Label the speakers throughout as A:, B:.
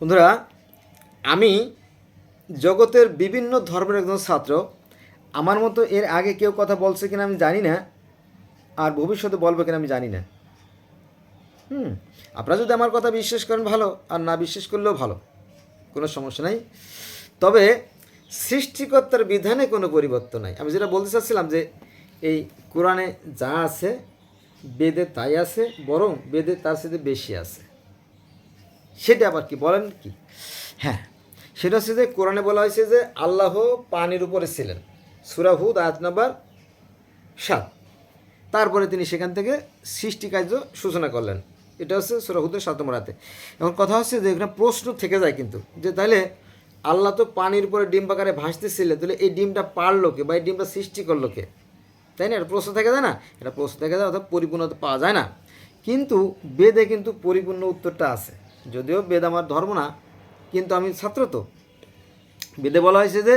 A: বন্ধুরা, আমি জগতের বিভিন্ন ধর্মের একজন ছাত্র। আমার মতো এর আগে কেউ কথা বলছে কিনা আমি জানি না, আর ভবিষ্যতে বলবে কিনা আমি জানি না। হুম, আপনারা যদি আমার কথা বিশ্বাস করেন ভালো, আর না বিশ্বাস করলেও ভালো, কোনো সমস্যা নাই। তবে সৃষ্টিকর্তার বিধানে কোনো পরিবর্তন নাই। আমি যেটা বলতে চাচ্ছিলাম যে, এই কোরআনে যা আছে, বেদে তাই আছে, বরং বেদে তার সাথে বেশি আছে। সেটা আবার কি বলেন কি? হ্যাঁ সেটা হচ্ছে যে কোরআনে বলা হয়েছে যে আল্লাহ পানির উপরে ছিলেন। সুরাহুদ আয়াত নাম্বার সাত। তারপরে তিনি সেখান থেকে সৃষ্টি কার্য সূচনা করলেন। এটা হচ্ছে সুরাহুদের সাত নম্বর হাতে এখন কথা হচ্ছে যে এখানে প্রশ্ন থেকে যায় কিন্তু, যে তাহলে আল্লাহ তো পানির উপরে ডিম পাকারে ভাসতেছিলেন তাহলে এই ডিমটা পারল কে বা এই ডিমটা সৃষ্টি করল কে? তাই না? এটা প্রশ্ন থেকে যায় না? এটা প্রশ্ন থেকে যায়, অর্থাৎ পরিপূর্ণতা পাওয়া যায় না। কিন্তু বেদে কিন্তু পরিপূর্ণ উত্তরটা আছে। যদিও বেদ আমার ধর্ম না, কিন্তু আমি ছাত্র তো। বেদে বলা হয়েছে যে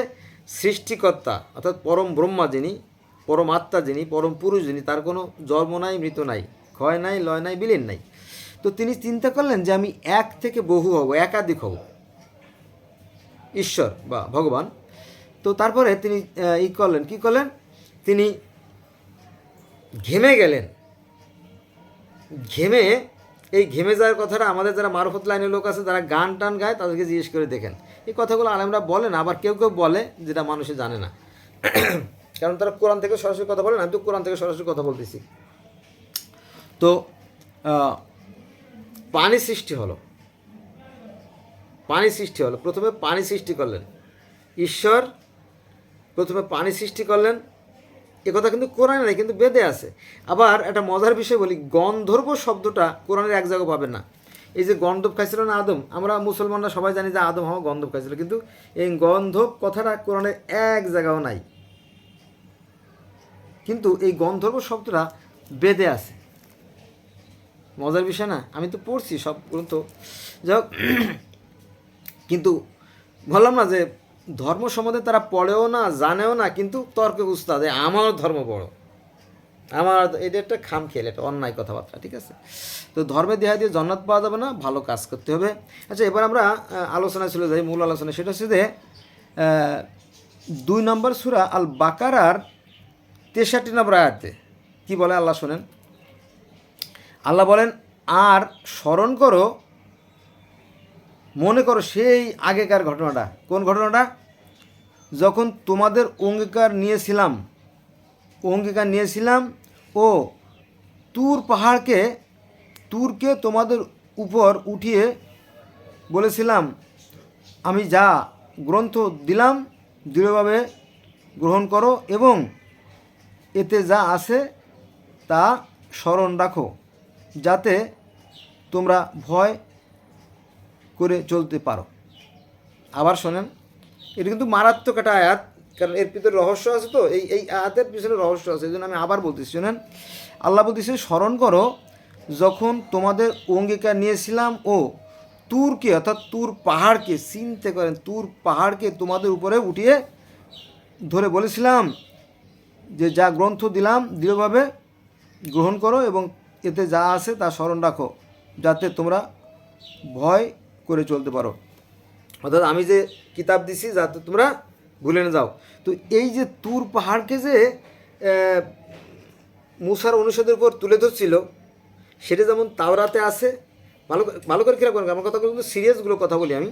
A: সৃষ্টিকর্তা, অর্থাৎ পরম ব্রহ্মা যিনি, পরম আত্মা যিনি, পরম পুরুষ যিনি, তার কোনো জন্ম নাই মৃত নাই, ক্ষয় নাই, লয় নাই, বিলীন নাই। তো তিনি চিন্তা করলেন যে আমি এক থেকে বহু হব, একাধিক হব। ঈশ্বর বা ভগবান। তো তারপরে তিনি ই করলেন, কি করলেন? তিনি ঘেমে গেলেন। ঘেমে এই ঘেমে যাওয়ার কথাটা আমাদের যারা মারফত লাইনের লোক আছে যারা গান টান গায়, তাদেরকে জিজ্ঞেস করে দেখেন। এই কথাগুলো আলেমরা বলেন আবার কেউ কেউ বলে যেটা মানুষে জানে না। কারণ তারা কোরআন থেকে সরাসরি কথা বলেন আমি তো কোরআন থেকে সরাসরি কথা বলতেছি। তো পানি সৃষ্টি হলো। পানি সৃষ্টি হলো। প্রথমে পানি সৃষ্টি করলেন। ঈশ্বর প্রথমে পানি সৃষ্টি করলেন। এ কথা কিন্তু কোরআনে নেই, কিন্তু বেদে আছে। আবার একটা মজার বিষয় বলি, গন্ধর্ব শব্দটা কোরআনের এক জায়গায় পাবে না। এই যে গন্ধব খাইছিল না আদম, আমরা মুসলমানরা সবাই জানি যে আদম হওয়া গন্ধব খাইছিল, কিন্তু এই গন্ধব কথাটা কোরআনের এক জায়গাও নাই। কিন্তু এই গন্ধর্ব শব্দটা বেদে আছে। মজার বিষয় না, আমি তো পড়ছি সব গ্রন্থ। যাই কিন্তু বললাম না যে ধর্ম সম্বন্ধে তারা পড়েও না, জানেও না, কিন্তু তর্কে উস্তাদ। আমার ধর্ম বড়। আমার এটা একটা খাম খেল, এটা অন্যায় কথাবার্তা, ঠিক আছে? তো ধর্মের দেহা দিয়ে জন্নাত পাওয়া যাবে না, ভালো কাজ করতে হবে। আচ্ছা এবার আমরা আলোচনায় চলে যাই, মূল আলোচনা সেটা হচ্ছে যে দুই নম্বর সুরা আল বাকারার তেষট্টি নম্বর আয়াতে, কি বলে? আল্লাহ শোনেন। আল্লাহ বলেন, আর স্মরণ করো মনে করো সেই আগেকার ঘটনাটা। কোন ঘটনাটা? যখন তোমাদের অঙ্গীকার নিয়েছিলাম অঙ্গীকার নিয়েছিলাম, ও তুর পাহাড়কে, তুরকে তোমাদের উপর উঠিয়ে বলেছিলাম, আমি যা গ্রন্থ দিলাম, দৃঢ়ভাবে গ্রহণ করো এবং এতে যা আছে তা স্মরণ রাখো, যাতে তোমরা ভয় করে চলতে পারো। আবার শোনেন, এটা কিন্তু মারাত্মক একটা আয়াত, কারণ এর ভিতরে রহস্য আছে তো, এই এই আয়াতের পিছনে রহস্য আছে, এই জন্য আমি আবার বলতেছি, শোনেন, আল্লাহ বলতেছে, স্মরণ করো, যখন তোমাদের অঙ্গীকার নিয়েছিলাম ও তুরকে, অর্থাৎ তুর পাহাড়কে, চিনতে করেন, তুর পাহাড়কে তোমাদের উপরে উঠিয়ে ধরে বলেছিলাম, যে যা গ্রন্থ দিলাম, দৃঢ়ভাবে গ্রহণ করো এবং এতে যা আছে তা স্মরণ রাখো, যাতে তোমরা ভয় করে চলতে পারো। অর্থাৎ আমি যে কিতাব দিছি, যাতে তোমরা ভুলে না যাও। তো এই যে তুর পাহাড়কে যে মুসার অনুষদের উপর তুলে ধরছিল, সেটা যেমন তাওরাতে আছে, ভালো ভালো করে করেন আমার কথাগুলো কিন্তু সিরিয়াসগুলো কথা বলি আমি।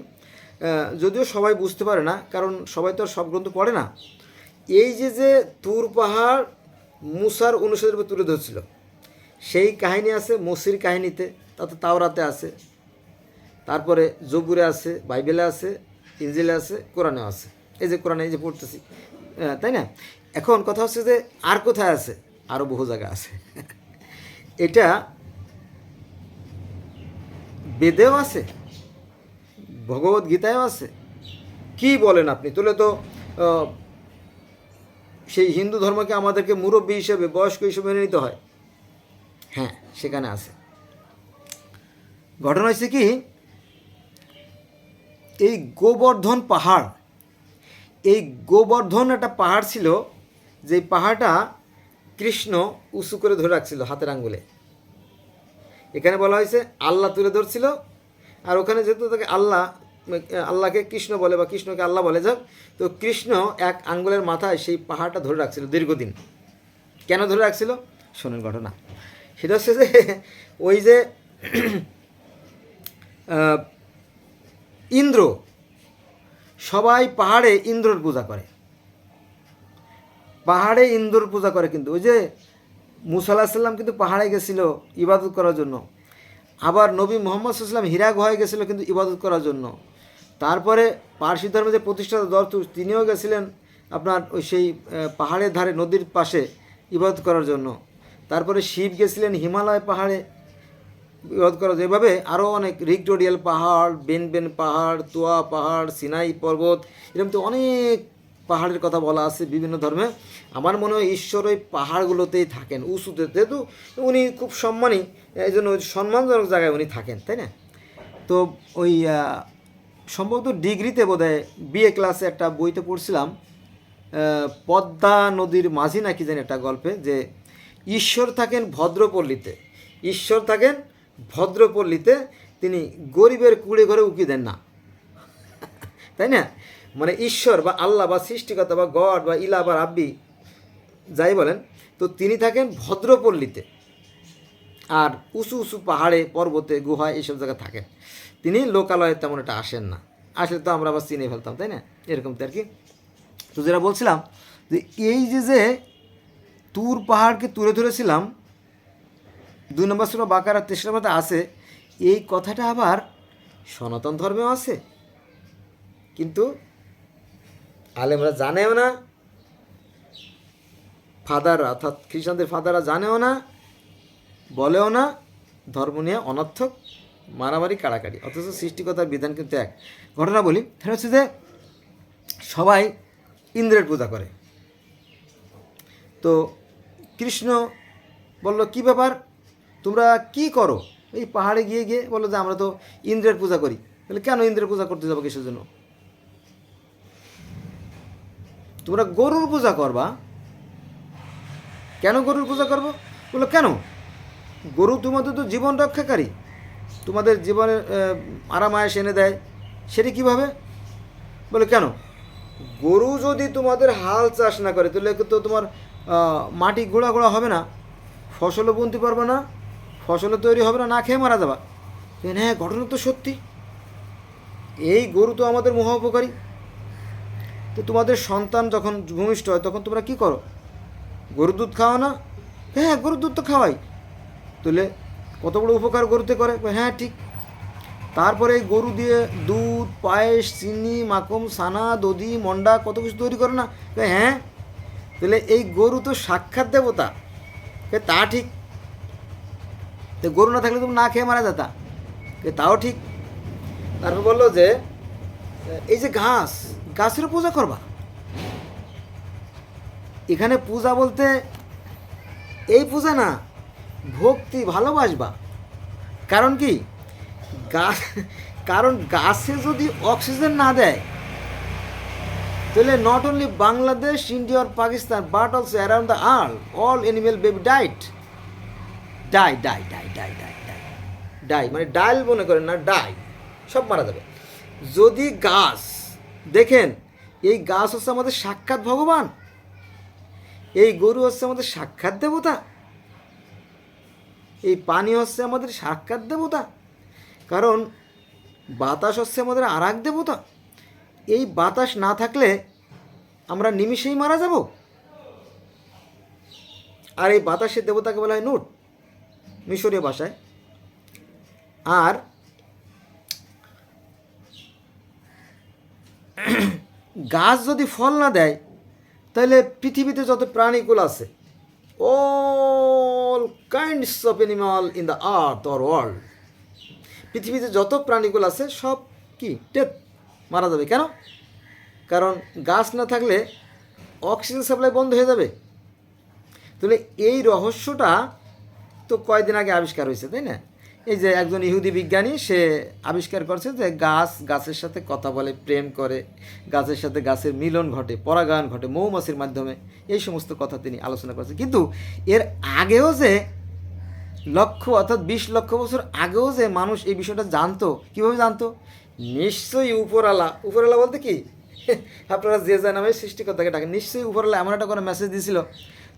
A: যদিও সবাই বুঝতে পারে না, কারণ সবাই তো আর সব গ্রন্থ পড়ে না। এই যে যে তুর পাহাড় মুসার অনুষদের উপর তুলে ধরছিল, সেই কাহিনী আছে মসির কাহিনীতে, তাতে তাওরাতে আছে। তারপরে জবুরে আছে বাইবেলে আছে ইঞ্জিলে আছে কোরআনে আছে। এই যে কোরআনে এই যে পড়তেছি আহ, তাই না? এখন কথা হচ্ছে যে আর কোথায় আছে? আরও বহু জায়গা আছে। এটা বেদেও আছে ভগবত গীতায়ও আছে। কি বলেন আপনি? তুলে তো সেই হিন্দু ধর্মকে আমাদেরকে মুরব্বী হিসেবে বয়স্ক হিসেবে মেনে নিতে হয়। হ্যাঁ সেখানে আছে। ঘটনা হয়েছে কি? এই গোবর্ধন পাহাড়, এই গোবর্ধন একটা পাহাড় ছিল যে পাহাড়টা কৃষ্ণ উঁচু করে ধরে রাখছিল হাতের আঙ্গুলে। এখানে বলা হয়েছে আল্লাহ তুলে ধরছিল, আর ওখানে যেহেতু তাকে আল্লাহ, আল্লাহকে কৃষ্ণ বলে বা কৃষ্ণকে আল্লাহ বলে যাক, তো কৃষ্ণ এক আঙ্গুলের মাথায় সেই পাহাড়টা ধরে রাখছিল দীর্ঘদিন। কেন ধরে রাখছিল? শোনেন ঘটনা। সেটা হচ্ছে যে, ওই যে ইন্দ্র। সবাই পাহাড়ে ইন্দ্রর পূজা করে। পাহাড়ে ইন্দ্রর পূজা করে কিন্তু। ওই যে মুসা আলাহিসাল্লাম কিন্তু পাহাড়ে গেছিল ইবাদত করার জন্য। আবার নবী মোহাম্মদ সাল্লাম হীরা গুহায় গেছিল কিন্তু ইবাদত করার জন্য। তারপরে পার্সি ধর্মে যে প্রতিষ্ঠাতা দরতুস তিনিও গেছিলেন আপনার ওই সেই পাহাড়ের ধারে, নদীর পাশে ইবাদত করার জন্য। তারপরে শিব গেছিলেন হিমালয় পাহাড়ে। বিরোধ করা যায়। এভাবে আরও অনেক রিগটোরিয়াল পাহাড়, বেন বেন পাহাড়, তোয়া পাহাড়, সিনাই পর্বত, এরকম তো অনেক পাহাড়ের কথা বলা আছে বিভিন্ন ধর্মে। আমার মনে হয় ঈশ্বর ওই পাহাড়গুলোতেই থাকেন, উঁচুতে। যেহেতু উনি খুব সম্মানী এই জন্য সম্মানজনক জায়গায় উনি থাকেন, তাই না? তো ওই সম্ভবত ডিগ্রিতে বোধহয় বিএ ক্লাসে একটা বইতে পড়ছিলাম পদ্মা নদীর মাঝি নাকি জানি একটা গল্পে, যে ঈশ্বর থাকেন ভদ্রপল্লীতে। ঈশ্বর থাকেন ভদ্রপল্লীতে তিনি গরিবের কুড়ে ঘরে উকি দেন না। তাই না? মানে ঈশ্বর বা আল্লাহ বা সৃষ্টিকর্তা বা গড বা ইলা বা রাব্বি যাই বলেন, তো তিনি থাকেন ভদ্রপল্লীতে। আর উঁচু উঁচু পাহাড়ে, পর্বতে, গুহায় এইসব জায়গায় থাকেন। তিনি লোকালয়ে তেমন একটা আসেন না। আসলে তো আমরা আবার চিনে ফেলতাম, তাই না? এরকম তো আর কি। তো যেটা বলছিলাম যে এই যে যে তুর পাহাড়কে তুলে ধরেছিলাম দুই নম্বর সুরা বাকার আর তেসরা মধ্যে আছে, এই কথাটা আবার সনাতন ধর্মেও আছে। কিন্তু আলেমরা জানেও না, ফাদার অর্থাৎ খ্রিস্টানদের ফাদাররা জানেও না, বলেও না, ধর্ম নিয়ে অনর্থক মারামারি কাড়াকাড়ি। অথচ সৃষ্টিকতার বিধান কিন্তু এক। ঘটনা বলি, সেটা হচ্ছে যে সবাই ইন্দ্রের পূজা করে। তো কৃষ্ণ বলল, কি ব্যাপার? তোমরা কি করো? এই পাহাড়ে গিয়ে গিয়ে বলো যে আমরা তো ইন্দ্রের পূজা করি। বলে কেন ইন্দ্রের পূজা করতে যাব কিসের জন্য? তোমরা গরুর পূজা করবা। কেন গরুর পূজা করব? বলল কেন? গরু তোমাদের তো জীবন রক্ষাকারী। তোমাদের জীবনের আহ, আরাম আয়েস এনে দেয়। সেটা কীভাবে? বলে কেন? গরু যদি তোমাদের হাল চাষ না করে তাহলে তো তোমার মাটি গোড়া গোড়া হবে না। ফসলও বুনতে পারবে না। ফসলও তৈরি হবে না না খেয়ে মারা যাবা। হ্যাঁ ঘটনা তো সত্যি। এই গরু তো আমাদের মহা উপকারী। তো তোমাদের সন্তান যখন ভূমিষ্ঠ হয়, তখন তোমরা কি করো? গরুর দুধ খাওয়া না? হ্যাঁ গরুর দুধ তো খাওয়াই। তাহলে কত বড় উপকার গরুতে করে? হ্যাঁ ঠিক। তারপরে এই গরু দিয়ে দুধ, পায়েস, চিনি মাখন সানা দধি, মন্ডা, কত কিছু তৈরি করে না? হ্যাঁ। তাহলে এই গরু তো সাক্ষাৎ দেবতা। তা ঠিক। তো গরু না থাকলে তুমি না খেয়ে মারা যেতা। তাও ঠিক। তারপর বলল যে, এই যে ঘাস গাছেরও পূজা করবা? এখানে পূজা বলতে এই পূজা না, ভক্তি, ভালোবাসবা। কারণ কি? গাছ, কারণ গাছে যদি অক্সিজেন না দেয়, তাহলে not only Bangladesh, India, R Pakistan but also around the earth all animal baby died die die die die die die. Die মানে ডাইল মনে করেন না, ডাই। সব মারা যাবে। যদি গাছ, দেখেন, এই গাছ হচ্ছে আমাদের সাক্ষাৎ ভগবান। এই গরু হচ্ছে আমাদের সাক্ষাৎ দেবতা। এই পানি হচ্ছে আমাদের সাক্ষাৎ দেবতা। কারণ বাতাস হচ্ছে আমাদের আর এক দেবতা। এই বাতাস না থাকলে আমরা নিমিষেই মারা যাব। আর এই বাতাসের দেবতাকে বলা হয় নুট। মিশরীয় ভাষায়। আর গাছ যদি ফল না দেয়, তাহলে পৃথিবীতে যত প্রাণীগুলো আছে all kinds of animal in the earth or world পৃথিবীতে যত প্রাণীগুলো আছে, সব কি? টেপ মারা যাবে। কেন? কারণ গাছ না থাকলে অক্সিজেন সাপ্লাই বন্ধ হয়ে যাবে। তাহলে এই রহস্যটা তো কয়দিন আগে আবিষ্কার হয়েছে, তাই না? এই যে একজন ইহুদি বিজ্ঞানী, সে আবিষ্কার করছে যে গাছ গাছের সাথে কথা বলে, প্রেম করে, গাছের সাথে গাছের মিলন ঘটে, পরাগায়ন ঘটে, মৌমাছির মাধ্যমে, এই সমস্ত কথা তিনি আলোচনা করেছেন কিন্তু এর আগেও যে লক্ষ অর্থাৎ বিশ লক্ষ বছর আগেও যে মানুষ এই বিষয়টা জানতো, কীভাবে জানতো? নিশ্চয়ই উপরালা উপরালা বলতে কি? আপনারা যে যা নামে সৃষ্টিকর্তাকে ডাকেন নিশ্চয়ই উপরালা এমন একটা কোনো মেসেজ দিয়েছিল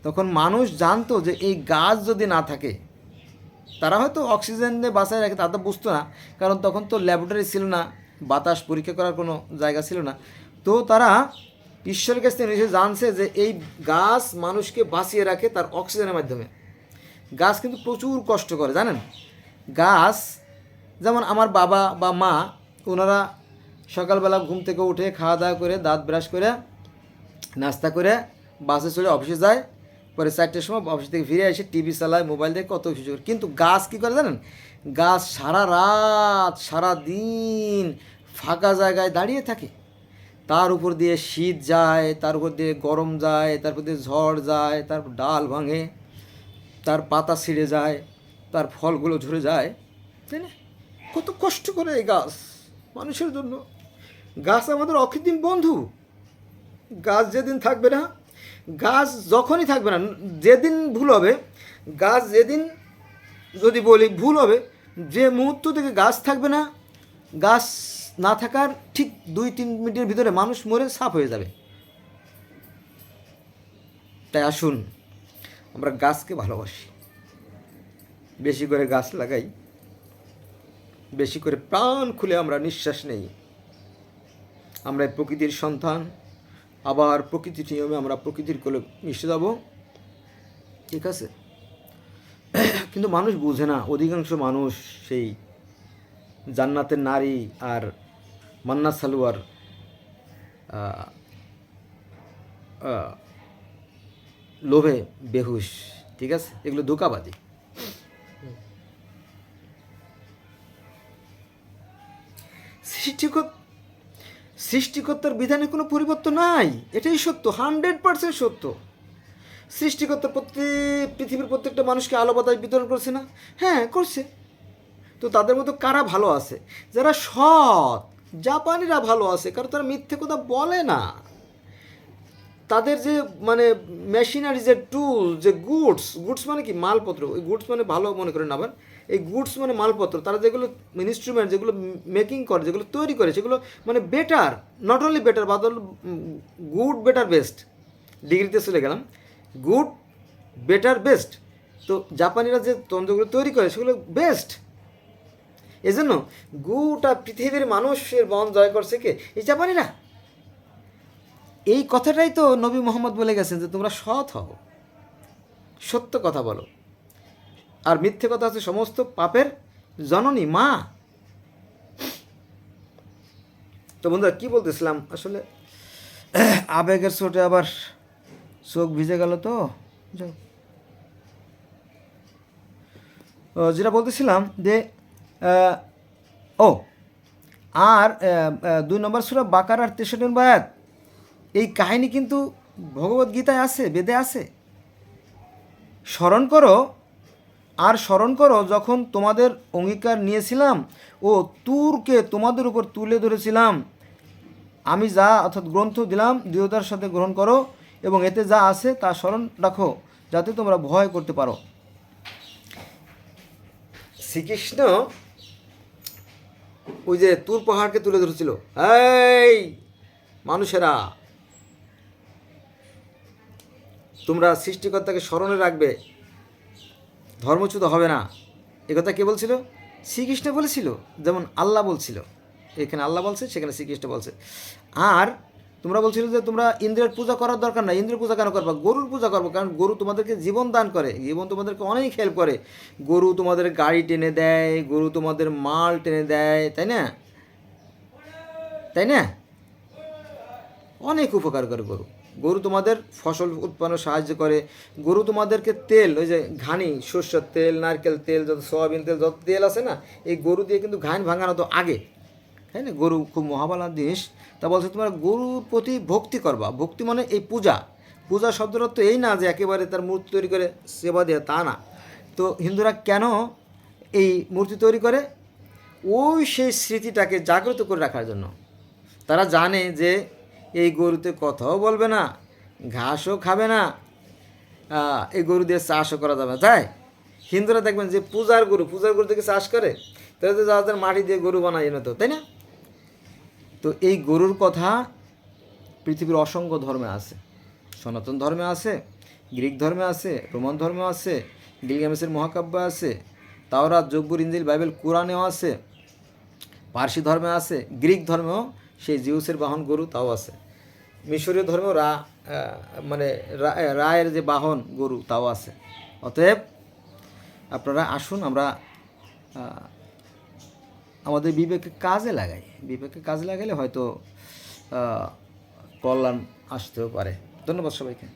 A: তখন মানুষ জানতো যে এই গাছ যদি না থাকে, তারা হয়তো অক্সিজেন দিয়ে বাঁচায় রাখে তা তো বুঝতো না। কারণ তখন তো ল্যাবরেটরি ছিল না, বাতাস পরীক্ষা করার কোনো জায়গা ছিল না। তো তারা ঈশ্বরের কাছ থেকে নিজে জানছে যে এই গাছ মানুষকে বাঁচিয়ে রাখে তার অক্সিজেনের মাধ্যমে। গাছ কিন্তু প্রচুর কষ্ট করে, জানেন? গাছ, যেমন আমার বাবা বা মা, ওনারা সকালবেলা ঘুম থেকে উঠে খাওয়া দাওয়া করে, দাঁত ব্রাশ করে, নাস্তা করে বাসে চলে অফিসে যায়। পরে চারটের সময় অফিস থেকে ফিরে এসে টিভি চালায় মোবাইল দেখে কত কিছু করে। কিন্তু গাছ কী করে জানেন? গাছ সারা রাত, সারা দিন ফাঁকা জায়গায় দাঁড়িয়ে থাকে। তার উপর দিয়ে শীত যায়, তার উপর দিয়ে গরম যায় তারপর দিয়ে ঝড় যায় তারপর ডাল ভাঙে, তার পাতা ছিঁড়ে যায়, তার ফলগুলো ঝরে যায়। তাই না? কত কষ্ট করে এই গাছ মানুষের জন্য। গাছ আমাদের অকৃত্রিম বন্ধু। গাছ যেদিন থাকবে না গাছ যখনই থাকবে না, যেদিন ভুল হবে, গাছ যেদিন যদি বলি ভুল হবে, যে মুহূর্ত থেকে গাছ থাকবে না, গাছ না থাকার ঠিক দুই তিন মিনিটের ভিতরে মানুষ মরে সাফ হয়ে যাবে। তাই আসুন, আমরা গাছকে ভালোবাসি। বেশি করে গাছ লাগাই, বেশি করে প্রাণ খুলে আমরা নিঃশ্বাস নেই। আমরা প্রকৃতির সন্তান আবার প্রকৃতির নিয়মে আমরা প্রকৃতির কোলে মিশে যাব। ঠিক আছে? কিন্তু মানুষ বোঝে না, অধিকাংশ মানুষ সেই জান্নাতের নারী আর মান্না সালোয়ার লোভে বেহুশ, ঠিক আছে? এগুলো ধোকাবাজি। সৃষ্টিকর সৃষ্টিকর্তার বিধানে কোনো পরিবর্তন নাই। এটাই সত্য, হান্ড্রেড পার্সেন্ট সত্য। সৃষ্টিকর্তা প্রত্যেক পৃথিবীর প্রত্যেকটা মানুষকে আলো বাতাস বিতরণ করছে না? হ্যাঁ করছে। তো তাদের মতো কারা ভালো আছে? যারা সৎ, জাপানিরা ভালো আছে, কারণ তারা মিথ্যে কথা বলে না। তাদের যে মানে মেশিনারি যে টুল যে গুডস গুডস মানে কি? মালপত্র। ওই গুডস মানে ভালো মনে করেন আবার? এই গুডস মানে মালপত্র, তারা যেগুলো ইনস্ট্রুমেন্ট যেগুলো মেকিং করে, যেগুলো তৈরি করে, সেগুলো মানে বেটার নট অনলি বেটার বাদল গুড বেটার বেস্ট ডিগ্রিতে চলে গেলাম। গুড বেটার বেস্ট তো জাপানিরা যে তন্ত্রগুলো তৈরি করে, সেগুলো বেস্ট এই এজন্য গোটা পৃথিবীর মানুষের মন জয় করছে কে? এই জাপানিরা। এই কথাটাই তো নবী মোহাম্মদ বলে গেছেন যে তোমরা সৎ হও। সত্য কথা বলো। আর মিথ্যে কথা হচ্ছে সমস্ত পাপের জননী, মা। তো বন্ধুরা, কী বলতেছিলাম? আসলে, আবেগের চোটে আবার চোখ ভিজে গেল তো? যেটা বলতেছিলাম যে ও, আর দুই নম্বর সুরা বাকার আর তেষট্টি নম্বর আয়াত। এই কাহিনী কিন্তু ভগবত গীতায় আছে, বেদে আছে। স্মরণ করো আর স্মরণ করো, যখন তোমাদের অঙ্গীকার নিয়েছিলাম ও তুরকে তোমাদের উপর তুলে ধরেছিলাম, আমি যা অর্থাৎ গ্রন্থ দিলাম, দৃঢ়তার সাথে গ্রহণ করো এবং এতে যা আছে তা স্মরণ রাখো, যাতে তোমরা ভয় করতে পারো। শ্রীকৃষ্ণ ওই যে তুর পাহাড়কে তুলে ধরেছিল। এই মানুষেরা, তোমরা সৃষ্টিকর্তাকে স্মরণে রাখবে। ধর্মচ্যুত হবে না। একথা কে বলছিল? শ্রীকৃষ্ণ বলেছিল, যেমন আল্লাহ বলছিল। এখানে আল্লাহ বলছে, সেখানে শ্রীকৃষ্ণ বলছে। আর তোমরা বলছিল যে তোমরা ইন্দ্রের পূজা করার দরকার না ইন্দ্রের পূজা কেন করবা? গরুর পূজা করব। কারণ গরু তোমাদেরকে জীবন দান করে। জীবন তোমাদেরকে অনেক হেল্প করে। গরু তোমাদের গাড়ি টেনে দেয়, গরু তোমাদের মাল টেনে দেয়, তাই না? তাই না? অনেক উপকার করে গরু। গরু তোমাদের ফসল উৎপন্ন সাহায্য করে। গরু তোমাদেরকে তেল, ওই যে ঘানি, সর্ষের তেল, নারকেল তেল, যত সয়াবিন তেল, যত তেল আছে না, এই গরু দিয়ে কিন্তু ঘান ভাঙানো তো আগে। তাই না? গরু খুব মহাবালা জিনিস। তা বলছে, তোমরা গরুর প্রতি ভক্তি করবা। ভক্তি মানে এই পূজা। পূজা শব্দের অর্থ এই না যে একেবারে তার মূর্তি তৈরি করে সেবা দেয়, তা না। তো হিন্দুরা কেন এই মূর্তি তৈরি করে? ওই সেই স্মৃতিটাকে জাগ্রত করে রাখার জন্য। তারা জানে যে এই গরুতে কথাও বলবে না, ঘাসও খাবে না এই গরু দিয়ে চাষও করা যাবে তাই? হিন্দুরা দেখবেন যে পূজার গরু পূজার গরু থেকে চাষ করে, তাহলে তো যাদের মাটি দিয়ে গরু বানায় না তো, তাই না? তো এই গরুর কথা পৃথিবীর অসংখ্য ধর্মে আছে। সনাতন ধর্মে আছে, গ্রিক ধর্মে আছে, রোমান ধর্মে আছে, গিলগামেসের মহাকাব্য আছে, তাওরাত, জব্বুর ইঞ্জিল বাইবেল, কোরআনেও আছে, পার্সি ধর্মে আছে, গ্রিক ধর্মেও সেই জিউসের বাহন গরু তাও আছে। মিশরীয় ধর্মেও রা মানে রায়ের যে বাহন গরু তাও আছে। অতএব আপনারা আসুন, আমরা আমাদের বিবেকে কাজে লাগাই। বিবেকে কাজে লাগালে হয়তো কল্যাণ আসতেও পারে। ধন্যবাদ সবাইকে।